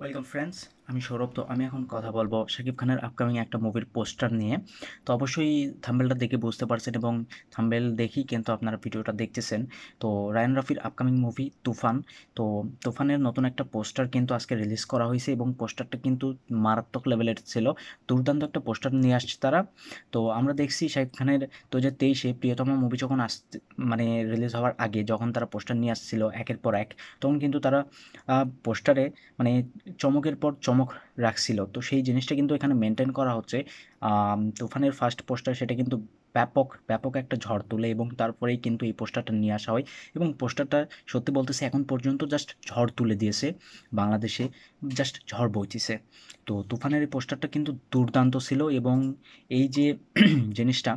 Welcome friends. আমি সৌরভ, তো আমি এখন কথা বলব শাকিব খানের আপকামিং একটা মুভির পোস্টার নিয়ে। তো অবশ্যই থাম্বেলটা দেখে বুঝতে পারছেন এবং থাম্বেল দেখি কিন্তু আপনারা ভিডিওটা দেখতেছেন। তো রায়ন রাফির আপকামিং মুভি তুফান, তো তুফানের নতুন একটা পোস্টার কিন্তু আজকে রিলিজ করা হয়েছে এবং পোস্টারটা কিন্তু মারাত্মক লেভেলের ছিল। দুর্দান্ত একটা পোস্টার নিয়ে আসছে তারা। তো আমরা দেখছি শাকিব খানের দু হাজার তেইশে প্রিয়তম মুভি যখন আসতে মানে রিলিজ হওয়ার আগে যখন তারা পোস্টার নিয়ে আসছিল একের পর এক, তখন কিন্তু তারা পোস্টারে মানে চমকের পর চমক রাখছিল। তো সেই জিনিসটা কিন্তু এখানে মেনটেন করা হচ্ছে। তুফানের ফার্স্ট পোস্টার সেটা কিন্তু ব্যাপক ব্যাপক একটা ঝড় তোলে এবং তারপরেই কিন্তু এই পোস্টারটা নিয়ে আসা হয় এবং পোস্টারটা সত্যি বলতেছে এখন পর্যন্ত জাস্ট ঝড় তুলে দিয়েছে বাংলাদেশে জাস্ট ঝড় বইতেছে। তো তুফানের এই পোস্টারটা কিন্তু দুর্দান্ত ছিল এবং এই যে জিনিসটা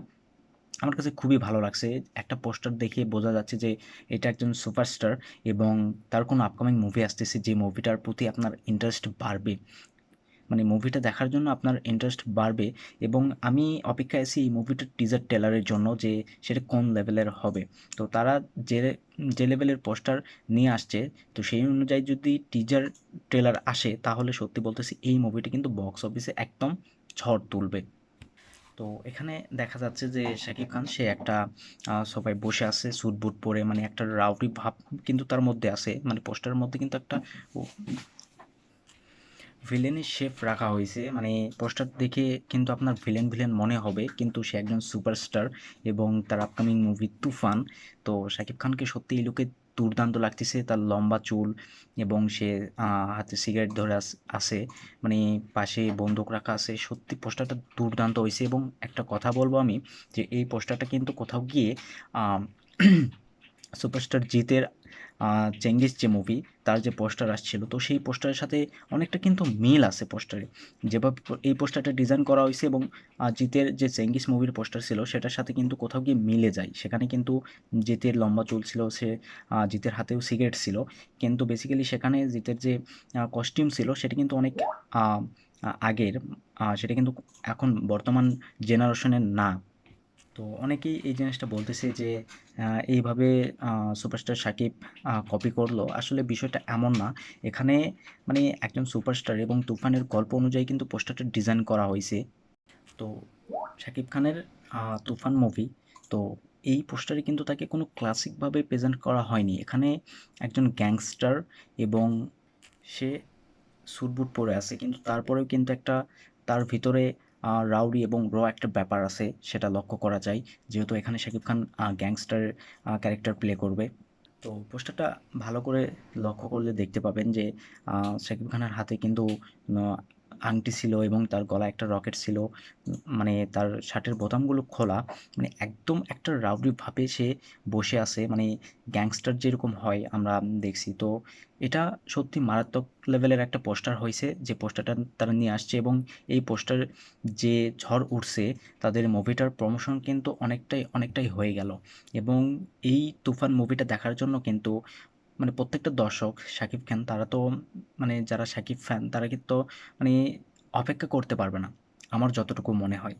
আমার কাছে খুবই ভালো লাগছে। একটা পোস্টার দেখে বোঝা যাচ্ছে যে এটা একজন সুপারস্টার এবং তার কোনো আপকামিং মুভি আসতেছে যে মুভিটার প্রতি আপনার ইন্টারেস্ট বাড়বে। মানে মুভিটা দেখার জন্য আপনার ইন্টারেস্ট বাড়বে এবং আমি অপেক্ষায় আছি এই মুভিটার টিজার টেলারের জন্য যে সেটা কোন লেভেলের হবে। তো তারা যে যে লেভেলের পোস্টার নিয়ে আসছে, তো সেই অনুযায়ী যদি টিজার ট্রেলার আসে, তাহলে সত্যি বলতেছি এই মুভিটি কিন্তু বক্স অফিসে একদম ঝড় তুলবে। তো এখানে দেখা যাচ্ছে যে শাকিব খান সে একটা সবাই বসে আছে স্যুট বুট পরে মানে একটা রাউডি ভাব কিন্তু তার মধ্যে আছে। মানে পোস্টারের মধ্যে কিন্তু একটা ভিলেনের শেপ রাখা হয়েছে। মানে পোস্টার দেখে কিন্তু আপনার ভিলেন ভিলেন মনে হবে, কিন্তু সে একজন সুপারস্টার এবং তার আপকামিং মুভি তুফান। তো শাকিব খানকে সত্যি এই লুকে দুর্দান্ত লাগতেছে, তার লম্বা চুল এবং সে হাতে সিগারেট ধরে আছে মানে পাশে বন্দুক রাখা আছে। সত্যি পোস্টারটা দুর্দান্ত হয়েছে এবং একটা কথা বলব আমি যে এই পোস্টারটা কিন্তু কোথাও গিয়ে সুপারস্টার জিতের চেঙ্গিস যে মুভি তার যে পোস্টার আসছিল, তো সেই পোস্টারের সাথে অনেকটা কিন্তু মিল আছে পোস্টারে যেভাবে এই পোস্টারটা ডিজাইন করা হয়েছে এবং জিতের যে চেঙ্গিস মুভির পোস্টার ছিল, সেটার সাথে কিন্তু কোথাও গিয়ে মিলে যায়। সেখানে কিন্তু জিতের লম্বা চুল ছিল, সে জিতের হাতেও সিগারেট ছিল। কিন্তু বেসিক্যালি সেখানে জিতের যে কস্টিউম ছিল, সেটা কিন্তু অনেক আগের সেটা কিন্তু এখন বর্তমান জেনারেশনের না। তো অনেকেই এই জিনিসটা বলতেছে যে এইভাবে সুপারস্টার সাকিব কপি করল। আসলে বিষয়টা এমন না। এখানে মানে একজন সুপারস্টার এবং তুফানের গল্প অনুযায়ী কিন্তু পোস্টারটা ডিজাইন করা হয়েছে। তো শাকিব খানের তুফান মুভি তো এই পোস্টারে কিন্তু তাকে কোনো ক্লাসিকভাবে প্রেজেন্ট করা হয়নি। এখানে একজন গ্যাংস্টার এবং সে সুটবুট পরে আছে। কিন্তু তারপরেও কিন্তু একটা, তার ভিতরে রাউডি এবং র একটা ব্যাপার আছে, সেটা লক্ষ্য করা যায়। যেহেতু এখানে Shakib Khan gangster character play করবে। তো পোস্টারটা ভালো করে লক্ষ্য করলে দেখতে পাবেন যে শাকিব খানের হাতে কিন্তু আংটি ছিল এবং তার গলায় একটা রকেট ছিল মানে তার শার্টের বোতামগুলো খোলা মানে একদম একটা রাউডিভাবে সে বসে আছে মানে গ্যাংস্টার যেরকম হয় আমরা দেখছি। তো এটা সত্যি মারাত্মক লেভেলের একটা পোস্টার হয়েছে, যে পোস্টারটা তারা নিয়ে আসছে এবং এই পোস্টার যে ঝড় উঠছে, তাদের মুভিটার প্রমোশন কিন্তু অনেকটাই অনেকটাই হয়ে গেল। এবং এই তুফান মুভিটা দেখার জন্য কিন্তু মানে প্রত্যেকটা দর্শক শাকিব খান, তারা তো মানে যারা শাকিব ফ্যান তারা কিন্তু মানে অপেক্ষা করতে পারবে না, আমার যতটুকু মনে হয়।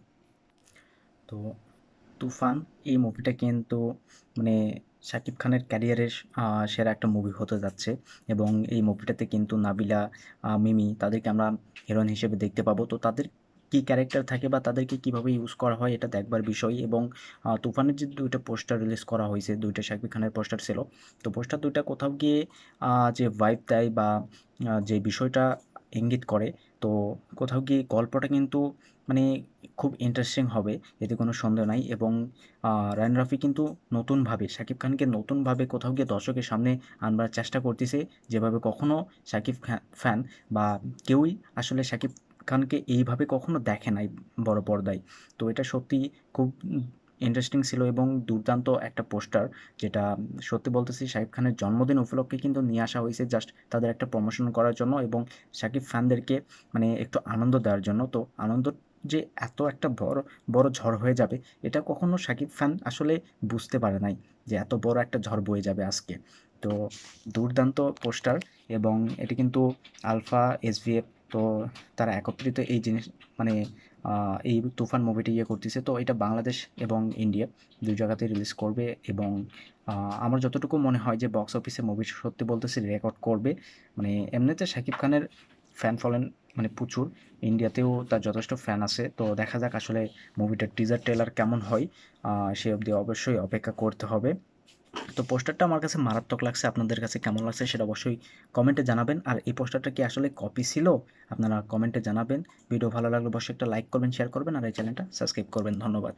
তো তুফান, এই মুভিটা কিন্তু মানে শাকিব খানের ক্যারিয়ারের সেরা একটা মুভি হতে যাচ্ছে এবং এই মুভিটাতে কিন্তু নাবিলা মিমি, তাদেরকে আমরা হিরোইন হিসেবে দেখতে পাবো। তো তাদের কী ক্যারেক্টার থাকে বা তাদেরকে কীভাবে ইউজ করা হয় এটা দেখবার বিষয় এবং তুফানের যে দুইটা পোস্টার রিলিজ করা হয়েছে, দুইটা শাকিব খানের পোস্টার ছিল, তো পোস্টার দুইটা কোথাও গিয়ে যে ভাইব দেয় বা যে বিষয়টা ইঙ্গিত করে, তো কোথাও গিয়ে গল্পটা কিন্তু মানে খুব ইন্টারেস্টিং হবে, এতে কোনো সন্দেহ নাই এবং রায়ন রাফি কিন্তু নতুনভাবে, শাকিব খানকে নতুনভাবে কোথাও গিয়ে দর্শকের সামনে আনবার চেষ্টা করতেছে, যেভাবে কখনও শাকিব ফ্যান বা কেউই আসলে শাকিব খানকে এইভাবে কখনো দেখে নাই বড় পর্দায়। তো এটা সত্যি খুব ইন্টারেস্টিং ছিল এবং দুর্দান্ত একটা পোস্টার যেটা সত্যি বলতেছি শাকিব খানের জন্মদিন উপলক্ষে কিন্তু নিয়ে আসা হয়েছে জাস্ট তাদের একটা প্রমোশন করার জন্য এবং শাকিব ফ্যানদেরকে মানে একটু আনন্দ দেওয়ার জন্য। তো আনন্দ যে এত একটা বড় বড় ঝড় হয়ে যাবে, এটা কখনো শাকিব ফ্যান আসলে বুঝতে পারে নাই যে এত বড় একটা ঝড় বয়ে যাবে আজকে। তো দুর্দান্ত পোস্টার এবং এটি কিন্তু আলফা এসভিএফ তো তারা একত্রিত এই জিনিস মানে এই তুফান মুভিটি ইয়ে করতেছে। তো এটা বাংলাদেশ এবং ইন্ডিয়া দুই জায়গাতেই রিলিজ করবে এবং আমার যতটুকু মনে হয় যে বক্স অফিসে মুভি সত্যি বলতেছে রেকর্ড করবে। মানে এমনিতে শাকিব খানের ফ্যান ফলেন মানে প্রচুর। ইন্ডিয়াতেও তার যথেষ্ট ফ্যান আছে। তো দেখা যাক আসলে মুভিটার টিজার ট্রেলার কেমন হয়। সে অবধি অবশ্যই অপেক্ষা করতে হবে। তো পোস্টারটা আমার কাছে মারাত্মক লাগছে, আপনাদের কাছে কেমন লাগছে সেটা অবশ্যই কমেন্টে জানাবেন। আর এই পোস্টারটা কি আসলে কপি ছিল? আপনারা কমেন্টে জানাবেন। ভিডিও ভালো লাগলে অবশ্যই একটা লাইক করবেন শেয়ার করবেন, আর এই চ্যানেলটা সাবস্ক্রাইব করবেন। ধন্যবাদ।